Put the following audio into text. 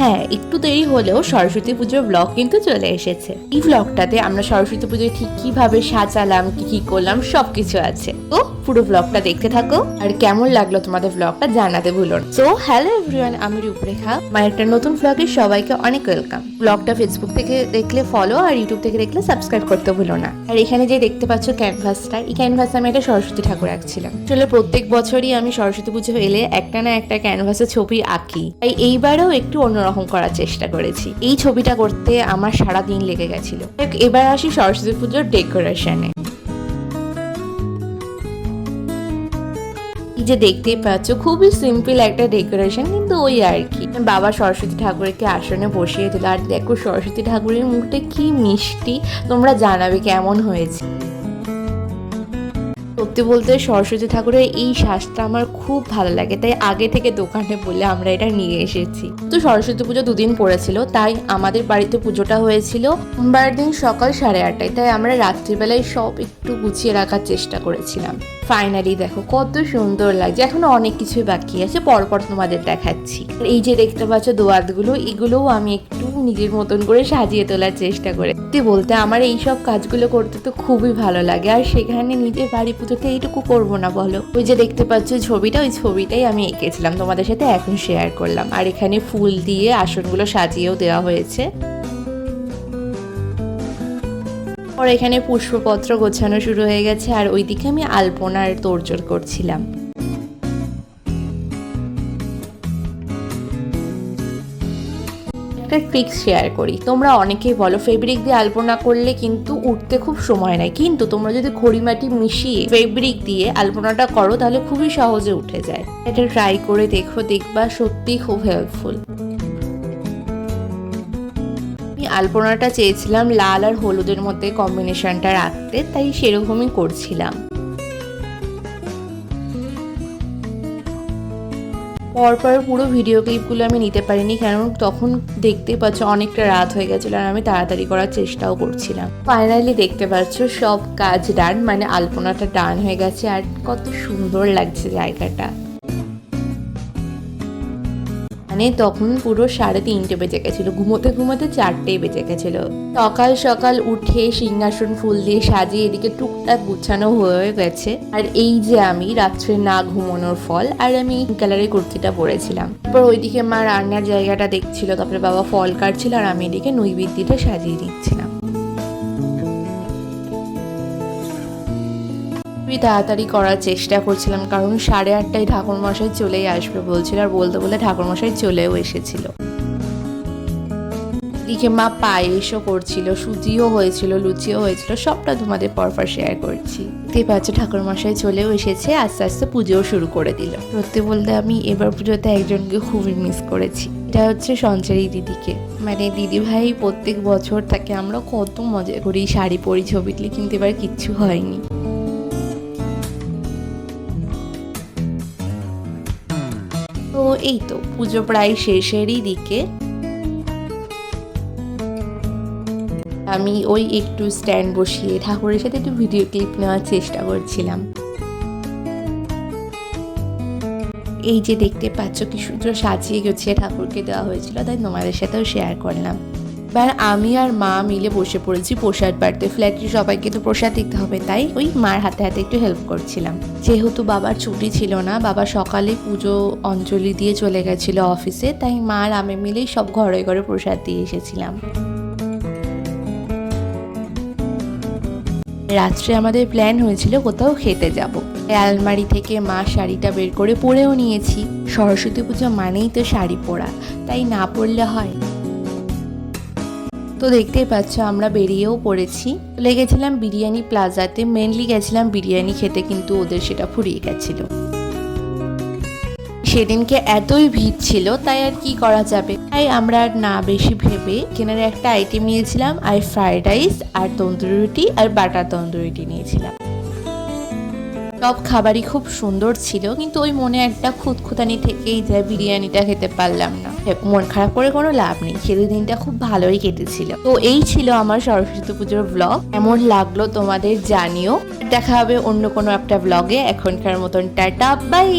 হ্যাঁ একটু দেরি হলেও সরস্বতী পুজোর ব্লগ কিন্তু চলে এসেছে। এই ব্লগটাতে আমরা সরস্বতী পুজোয় ঠিক কীভাবে সাজালাম, কি কি করলাম, সবকিছু আছে। তো পুরো ব্লগটা দেখতে থাকো আর কেমন লাগল তোমাদের ব্লগটা জানাতে ভুলো সো হ্যালো এভরিওয়ান আমি রূপরেখা। আমার একটা নতুন ব্লগে সবাইকে অনেক ওয়েলকাম ব্লগটা ফেসবুক থেকে দেখলে ফলো আর ইউটিউব থেকে দেখলে সাবস্ক্রাইব করতে ভুলো না। আর এখানে যে দেখতে পাচ্ছ ক্যানভাসটা এই ক্যানভাসে আমি একটা সরস্বতী ঠাকুর আঁকছিলাম। আসলে প্রত্যেক বছরই আমি সরস্বতী পুজো এলে একটা না একটা ক্যানভাসে ছবি আঁকি। তাই এইবারেও একটু অন্যরকম করার চেষ্টা করেছি। এই ছবিটা করতে আমার সারা দিন লেগে গেছিল। এবার আসি সরস্বতী পুজোর ডেকোরেশনে যে দেখতেই পাচ্ছ, খুবই সিম্পল একটা ডেকোরেশন কিন্তু ওই আর কি। বাবা সরস্বতী ঠাকুরকে আসনে বসিয়ে দিল। আর দেখো সরস্বতী ঠাকুরের মুখটা কি মিষ্টি, তোমরা জানাবে কেমন হয়েছে। সত্যি বলতে সরস্বতী ঠাকুরের এই শ্বাসটা আমার খুব ভালো লাগে। তাই আগে থেকে দোকানে বলে আমরা এটা নিয়ে এসেছি। তো সরস্বতী পুজো দুদিন পড়েছিল, তাই আমাদের বাড়িতে পুজোটা হয়েছিল সোমবার দিন সকাল সাড়ে আটটায়। তাই আমরা রাত্রিবেলায় সব একটু গুছিয়ে রাখার চেষ্টা করেছিলাম। ফাইনালি দেখো, কত সুন্দর লাগছে। এখনও অনেক কিছুই বাকি আছে, পরপর তোমাদের দেখাচ্ছি। এই যে দেখতে পাচ্ছ দোয়াতগুলো, এগুলোও আমি একটু নিজের মতন করে সাজিয়ে তোলার চেষ্টা করে। সত্যি বলতে আমার এই সব কাজগুলো করতে তো খুবই ভালো লাগে, আর সেখানে নিজের বাড়ি পুজোতে এইটুকু করব না, বলো। ওই যে দেখতে পাচ্ছ ছবিটা, ওই ছবিটাই আমি এঁকেছিলাম, তোমাদের সাথে এখন শেয়ার করলাম। আর এখানে ফুল দিয়ে আসনগুলো সাজিয়েও দেওয়া হয়েছে। পর এখানে পুষ্পপত্র গোছানো শুরু হয়ে গেছে, আর ওইদিকে আমি আলপনার তোড়জোড় করছিলাম। একটা ট্রিক্স শেয়ার করি। তোমরা অনেকেই বলো ফেব্রিক দিয়ে আলপনা করলে কিন্তু উঠতে খুব সময় নেয়। কিন্তু তোমরা যদি খড়িমাটি মিশিয়ে ফেব্রিক দিয়ে আলপনাটা করো, তাহলে খুবই সহজে উঠে যায়। এটা ট্রাই করে দেখো, দেখবা সত্যিই খুব হেল্পফুল আলপনাটা চেয়েছিলাম লাল আর হলুদের মধ্যে কম্বিনেশনটা রাখতে, তাই সেরকমই করছিলাম। পরপর পুরো ভিডিও ক্লিপগুলো আমি নিতে পারিনি কারণ তখন দেখতে পাচ্ছ অনেকটা রাত হয়ে গেছিল আর আমি তাড়াতাড়ি করার চেষ্টাও করছিলাম। ফাইনালি দেখতে পাচ্ছ সব কাজ ডান মানে আলপনাটা ডান হয়ে গেছে আর কত সুন্দর লাগছে জায়গাটা। মানে তখন পুরো সাড়ে তিনটে বেজে গেছিল। ঘুমোতে ঘুমোতে চারটে বেজে গেছিল। সকাল সকাল উঠে সিংহাসন ফুল দিয়ে সাজিয়ে এদিকে টুকটাক গুছানো হয়ে গেছে। আর এই যে আমি রাত্রে না ঘুমানোর ফল, আর আমি কালারের কুর্তিটা পরেছিলাম। তারপর ওইদিকে মা রান্নার জায়গাটা দেখছিল, তারপরে বাবা ফল কাটছিল, আর আমি এদিকে নৈবেদ্যটা সাজিয়ে দিচ্ছিলাম। খুবই তাড়াতাড়ি করার চেষ্টা করছিলাম, কারণ সাড়ে আটটায় ঠাকুরমশাই চলেই আসবে বলছিল আর বলতে বলতে ঠাকুরমশাই চলেও এসেছিল। দিকে মা পায়েসও করছিল, সুজিও হয়েছিল, লুচিও হয়েছিল, সবটা তোমাদের পরপর শেয়ার করছি। দেখতেই পাচ্ছ ঠাকুরমশাই চলেও এসেছে, আস্তে আস্তে পুজোও শুরু করে দিল। সত্যি বলতে আমি এবার পুজোতে একজনকে খুবই মিস করেছি। এটা হচ্ছে সঞ্চারী দিদিকে। মানে দিদি ভাই প্রত্যেক বছর তাকে আমরা কত মজা করি শাড়ি পরি ছবি কিন্তু এবার কিচ্ছু হয়নি। তো এই তো, পুজো প্রায় শেষেরই দিকে। আমি ওই একটু স্ট্যান্ড বসিয়ে ঠাকুরের সাথে একটু ভিডিও ক্লিপ নেওয়ার চেষ্টা করছিলাম। এই যে দেখতে পাচ্ছ, কি সুন্দর সাজিয়ে গুছিয়ে ঠাকুরকে দেওয়া হয়েছিল, তাই তোমাদের সাথেও শেয়ার করলাম। এবার আমি আর মা মিলে বসে পড়েছি প্রসাদ বাড়তে। ফ্ল্যাটে সবাইকে তো প্রসাদ দিতে হবে, তাই ওই মার হাতে হাতে একটু হেল্প করছিলাম। যেহেতু বাবার ছুটি ছিল না, বাবা সকালে পুজো অঞ্জলি দিয়ে চলে গেছিল অফিসে তাই মা আর আমি মিলেই সব ঘরে ঘরে প্রসাদ দিয়ে এসেছিলাম। রাত্রে আমাদের প্ল্যান হয়েছিল কোথাও খেতে যাব। আলমারি থেকে মা শাড়িটা বের করে পরেও নিয়েছি। সরস্বতী পুজো মানেই তো শাড়ি পরা, তাই না পরলে হয়? তো দেখতেই পাচ্ছ, আমরা বেরিয়েও পড়েছি। চলে গেছিলাম বিরিয়ানি প্লাজাতে মেনলি গেছিলাম বিরিয়ানি খেতে, কিন্তু ওদের সেটা ফুরিয়ে গেছিল। সেদিনকে এতই ভিড় ছিল, তাই আর কি করা যাবে? তাই আমরা আর না বেশি ভেবে কেনার একটা আইটেম নিয়েছিলাম, আর ফ্রায়েড রাইস আর তন্দুরি রুটি, আর বাটার তন্দুরি রুটি নিয়েছিলাম। সব খাবারই খুব সুন্দর ছিল, কিন্তু ওই মনে একটা খুঁতখুতানি থেকেই যায় বিরিয়ানিটা খেতে পারলাম না। মন খারাপ করে কোনো লাভ নেই সেদিন দিনটা খুব ভালোই কেটেছিল। তো এই ছিল আমার সরস্বতী পুজোর ব্লগ এমন লাগল তোমাদের জানিও। দেখা হবে অন্য কোনো একটা ব্লগে এখনকার মতন টাটা বাই